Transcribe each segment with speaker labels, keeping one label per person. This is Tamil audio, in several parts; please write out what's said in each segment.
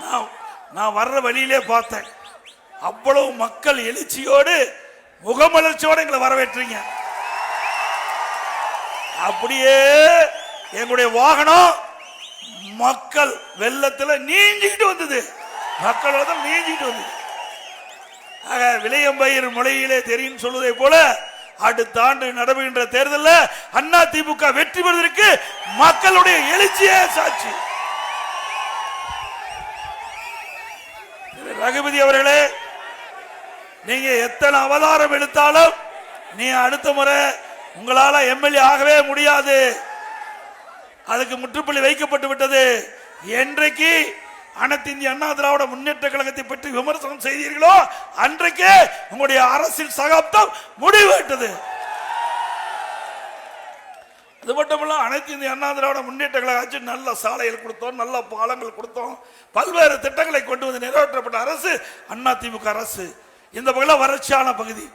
Speaker 1: நான் நான் வர்ற வழியிலே பார்த்தேன். அவ்வளவு மக்கள் எழுச்சியோடு முகமலர்ச்சியோடு எங்களை வரவேற்றீங்க. அப்படியே எங்களுடைய வாகனம் மக்கள் வெள்ளத்தில் நீஞ்சிக்கிட்டு வந்தது. மக்களோட நீஞ்சிக்கிட்டு வந்தது. ஆக விளையம்பயிர் மொழியிலே தெரியும் சொல்வதை போல அடுத்த ஆண்டு நடைபெறுகின்ற தேர்தலில் அண்ணா திமுக வெற்றி பெறுவதற்கு மக்களுடைய எழுச்சியே சாட்சி. ரகுபதி அவர்களே நீங்க எத்தனை அவதாரம் எடுத்தாலும் நீ அடுத்த முறை உங்களால எம்எல்ஏ ஆகவே முடியாது. அதுக்கு முற்றுப்புள்ளி வைக்கப்பட்டு விட்டது. என்றைக்கு அனைத்து இந்திய அண்ணா திராவிட முன்னேற்ற கழகத்தை பற்றி விமர்சனம் செய்தீர்களோ அன்றைக்கே உங்களுடைய அரசியல் சகாப்தம் முடிவுவிட்டது அது மட்டும் இல்ல அனைத்து இந்திய அண்ணா திராவிட முன்னேற்ற கழக ஆட்சி நல்ல சாலைகள் கொடுத்தோம் நல்ல பாலங்கள் கொடுத்தோம். பல்வேறு திட்டங்களை கொண்டு வந்து நிறைவேற்றப்பட்ட அரசு அண்ணா திமுக அரசு. இந்த பகுதியில் வறட்சியான பகுதி.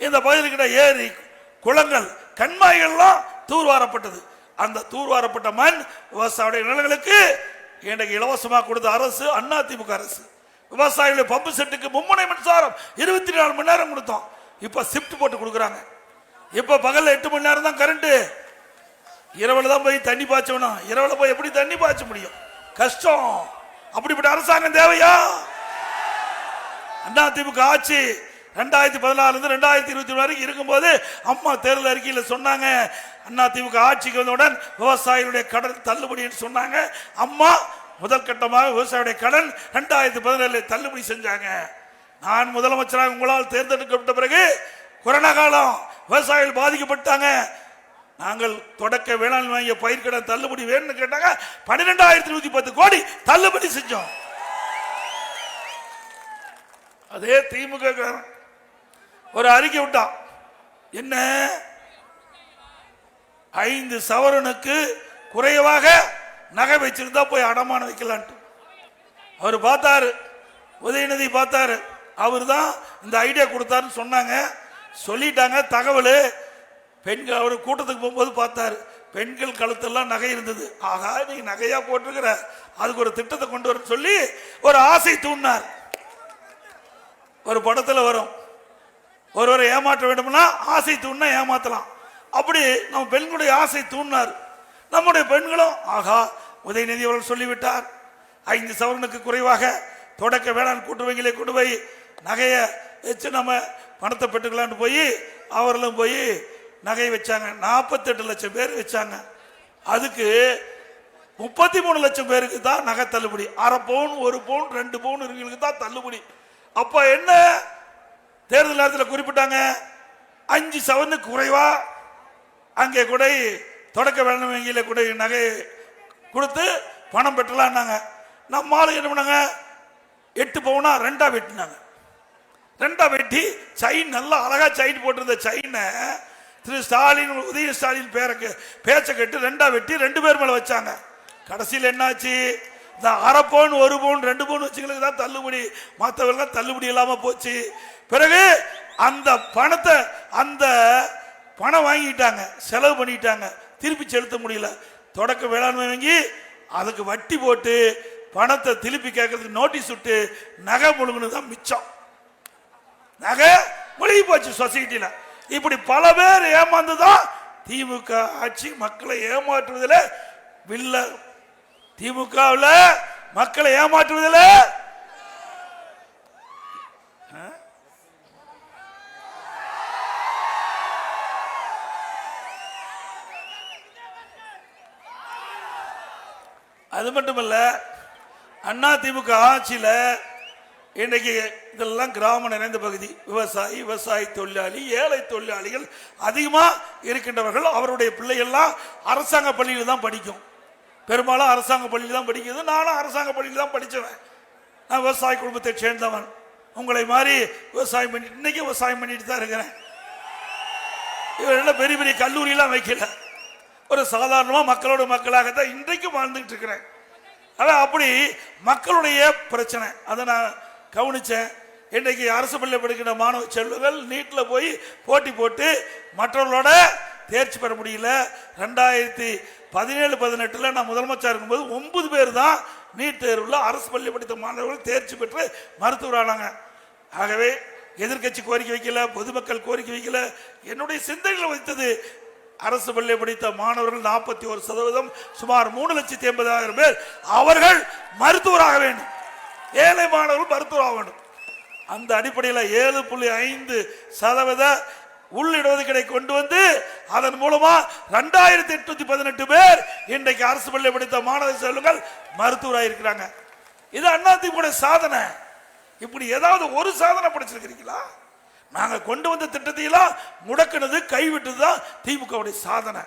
Speaker 1: இந்த பகுதியில் இருக்கிற ஏரி குளங்கள் கண்மாய்கள்லாம் தூர்வாரப்பட்டது. அந்த தூர்வாரப்பட்ட மண் விவசாய நிலங்களுக்கு இன்றைக்கு இலவசமாக கொடுத்த அரசு அண்ணா திமுக அரசு. விவசாயிகளுடைய பம்பு செட்டுக்கு மும்முனை மின்சாரம் இருபத்தி நாலு மணி நேரம் கொடுத்தோம். இப்போ ஷிஃப்ட் போட்டு கொடுக்குறாங்க. இப்போ பகலில் எட்டு மணி நேரம் தான் கரண்ட்டு இரவில் தான் போய் தண்ணி பாய்ச்சணும். இரவில் போய் எப்படி தண்ணி பாய்ச்ச முடியும்? கஷ்டம். அப்படிப்பட்ட அரசாங்கம் தேவையா? அண்ணா திமுக ஆட்சி ரெண்டாயிரத்தி பதினாலுல இருந்து ரெண்டாயிரத்தி இருபத்தி வரைக்கும் இருக்கும்போது அம்மா தேர்தல் அறிக்கையில் சொன்னாங்க. அண்ணா திமுக ஆட்சிக்கு வந்தவுடன் விவசாயிகளுடைய கடன் தள்ளுபடின்னு சொன்னாங்க. அம்மா முதல் கட்டமாக விவசாயியுடைய கடன் ரெண்டாயிரத்தி பதினேழு தள்ளுபடி செஞ்சாங்க. நான் முதலமைச்சராக உங்களால் தேர்ந்தெடுக்கப்பட்ட பிறகு கொரோனா காலம் விவசாயிகள் பாதிக்கப்பட்டாங்க. நாங்கள் தொடக்க வேளாண் வாங்கிய பயிர்க்கடன் தள்ளுபடி வேணும்னு கேட்டாங்க. பன்னிரெண்டாயிரத்தி நூத்தி பத்து கோடி தள்ளுபடி செஞ்சோம். அதே திமுக ஒரு அறிக்கை விட்டான். என்ன? ஐந்து சவரனுக்கு குறைவாக நகை வச்சிருந்தா போய் அடமானம் வைக்கலான்ட்டு. அவர் பார்த்தாரு. உதயநிதி பார்த்தாரு. அவர் தான் இந்த ஐடியா கொடுத்தாருன்னு சொன்னாங்க. சொல்லிட்டாங்க தகவல். பெண்கள் அவர் கூட்டத்துக்கு போகும்போது பார்த்தாரு. பெண்கள் கழுத்தெல்லாம் நகை இருந்தது. ஆகா நீ நகையா போட்டிருக்கிற. அதுக்கு ஒரு திட்டத்தை கொண்டு வர சொல்லி ஒரு ஆசை தூண்டினார். ஒரு படத்தில் வரும். ஒருவரை ஏமாற்ற வேண்டும்னா ஆசை தூண்டினா ஏமாத்தலாம். அப்படி நம்ம பெண்களுடைய ஆசை தூண்டினார். நம்முடைய பெண்களும் ஆகா உதயநிதி அவர்கள் சொல்லிவிட்டார். ஐந்து சவரனுக்கு குறைவாக தொடக்க வேளாண் கூட்டுறவங்களை கொண்டு போய் நகையை வச்சு நம்ம பணத்தை பெற்றுக்கலான்னு போய் அவர்களும் போய் நகை வச்சாங்க. நாற்பத்தெட்டு லட்சம் பேர் வச்சாங்க. அதுக்கு முப்பத்தி மூணு லட்சம் பேருக்கு தான் நகை தள்ளுபடி. அரை பவுன் ஒரு பவுன் ரெண்டு பவுன் இருக்கிறவங்களுக்கு தான் தள்ளுபடி. அப்போ என்ன? தேர்தல் நேரத்தில் குறிப்பிட்டாங்க. அஞ்சு சவனு குறைவா? அங்கே கூட தொடக்க வேளாண் வங்கியில் கூட நகை கொடுத்து பணம் பெற்றலாம்னாங்க நம்ம ஆளு என்ன பண்ணாங்க? எட்டு பவுனா ரெண்டா வெட்டினாங்க. ரெண்டா வெட்டி செயின் நல்லா அழகா செயின் போட்டிருந்த செயினை திரு ஸ்டாலின் உதய ஸ்டாலின் பேருக்கு பேச்சை கட்டு ரெண்டா வெட்டி ரெண்டு பேர் மேல வச்சாங்க. கடைசியில் என்னாச்சு? இந்த அரை பவுன் ஒரு பவுன் ரெண்டு பவுன் வச்சுங்களுக்கு தான் தள்ளுபடி. மற்றவர்கள் தள்ளுபடி இல்லாம போச்சு. பிறகு அந்த பணத்தை அந்த பணம் வாங்கிட்டாங்க. செலவு பண்ணிட்டாங்க. திருப்பி செலுத்த முடியல. தொடக்க வேளாண்மை வாங்கி அதுக்கு வட்டி போட்டு பணத்தை திருப்பி கேட்கறதுக்கு நோட்டீஸ் விட்டு நகை முழுங்குனது தான் மிச்சம். நகை முழுகி போச்சு சொசைட்டியில் இப்படி பல பேர் ஏமாந்து தான் திமுக ஆட்சி மக்களை ஏமாற்றுவதில் வில்ல திமுகவில் மக்களை ஏமாற்றுவதில் அது மட்டுமல்ல அண்ணா திமுக ஆட்சியில் இன்றைக்கு இதெல்லாம் கிராமம் நிறைந்த பகுதி. விவசாயி விவசாய தொழிலாளி ஏழை தொழிலாளிகள் அதிகமாக இருக்கின்றவர்கள். அவருடைய பிள்ளைகள்லாம் அரசாங்க பள்ளியில் தான் படிக்கும். பெரும்பாலும் அரசாங்க பள்ளியில் தான் படிக்கிறது நானும் அரசாங்க பள்ளியில் தான் படித்தவன் நான் விவசாய குடும்பத்தை சேர்ந்தவன். உங்களை மாதிரி விவசாயம் பண்ணி இன்னைக்கு விவசாயம் பண்ணிட்டு தான் இருக்கிறேன். இவரெல்லாம் பெரிய பெரிய கல்லூரியெலாம் வைக்கல. ஒரு சாதாரணமாக மக்களோட மக்களாகத்தான் இன்றைக்கும் வாழ்ந்துட்டு இருக்கிறேன். அதான் அப்படி மக்களுடைய பிரச்சனை. அதை நான் கவனிச்சேன். இன்றைக்கு அரசு பள்ளி படிக்கிற மாணவ செல்வங்கள் நீட்டில் போய் போட்டி போட்டு மற்றவர்களோட தேர்ச்சி பெற முடியல. ரெண்டாயிரத்தி பதினேழு பதினெட்டில் நான் முதலமைச்சர் இருக்கும்போது ஒன்பது பேர் தான் நீட் தேர்வில் அரசு பள்ளி படித்த மாணவர்கள் தேர்ச்சி பெற்று மருத்துவரானாங்க ஆகவே எதிர்க்கட்சி கோரிக்கை வைக்கல பொதுமக்கள் கோரிக்கை வைக்கல. என்னுடைய சிந்தனையில் வைத்தது அரசு பள்ளி படித்த மாணவர்கள் நாற்பத்தி ஒரு சதவீதம் சுமார் மூணு லட்சத்தி எண்பதாயிரம் பேர் அவர்கள் மருத்துவராக வேண்டும். ஏழை மாணவர்கள் மருத்துவராக வேண்டும். அந்த அடிப்படையில் ஏழு புள்ளி ஐந்து சதவீத உள் இடஒதுக்கீடை கொண்டு வந்து அதன் மூலமா ரெண்டாயிரத்தி எட்நூத்தி பதினெட்டு பேர் இன்றைக்கு அரசு பள்ளி படித்த மாணவ செல்வங்கள் மருத்துவராக இருக்கிறாங்க. இது அதிமுக சாதனை. இப்படி ஏதாவது ஒரு சாதனை படிச்சிருக்கிறீங்களா? நாங்க கொண்டு வந்த திட்டத்தையெல்லாம் முடக்கினது கைவிட்டது தான் திமுகவுடைய சாதனை.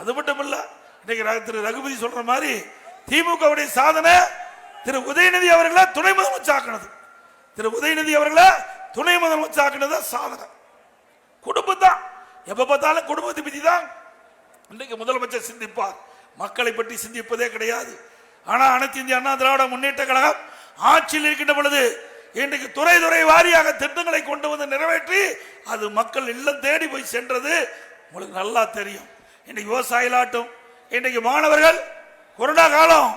Speaker 1: அது மட்டும் இல்லை இன்னைக்கு திரு ரகுபதி சொல்ற மாதிரி திமுகவுடைய சாதனை திரு உதயநிதி அவர்களை துணை முதலமைச்சர் திரு உதயநிதி அவர்களை துணை முதலமைச்சர் ஆக்கினது தான் சாதனை குடும்பம் தான் எப்ப பார்த்தாலும் குடும்பத்தை பத்தி தான் இன்றைக்கு முதலமைச்சர் சிந்திப்பார். மக்களை பற்றி சிந்திப்பதே கிடையாது. ஆனா அனைத்து இந்திய அண்ணா திராவிட முன்னேற்ற கழகம் ஆட்சியில் இருக்கின்ற பொழுது இன்றைக்கு துறை துறை வாரியாக திட்டங்களை கொண்டு வந்து நிறைவேற்றி அது மக்கள் இல்லம் தேடி போய் சென்றது உங்களுக்கு நல்லா தெரியும். இன்றைக்கு விவசாயிகளாட்டும் இன்றைக்கு மாணவர்கள் கொரோனா காலம்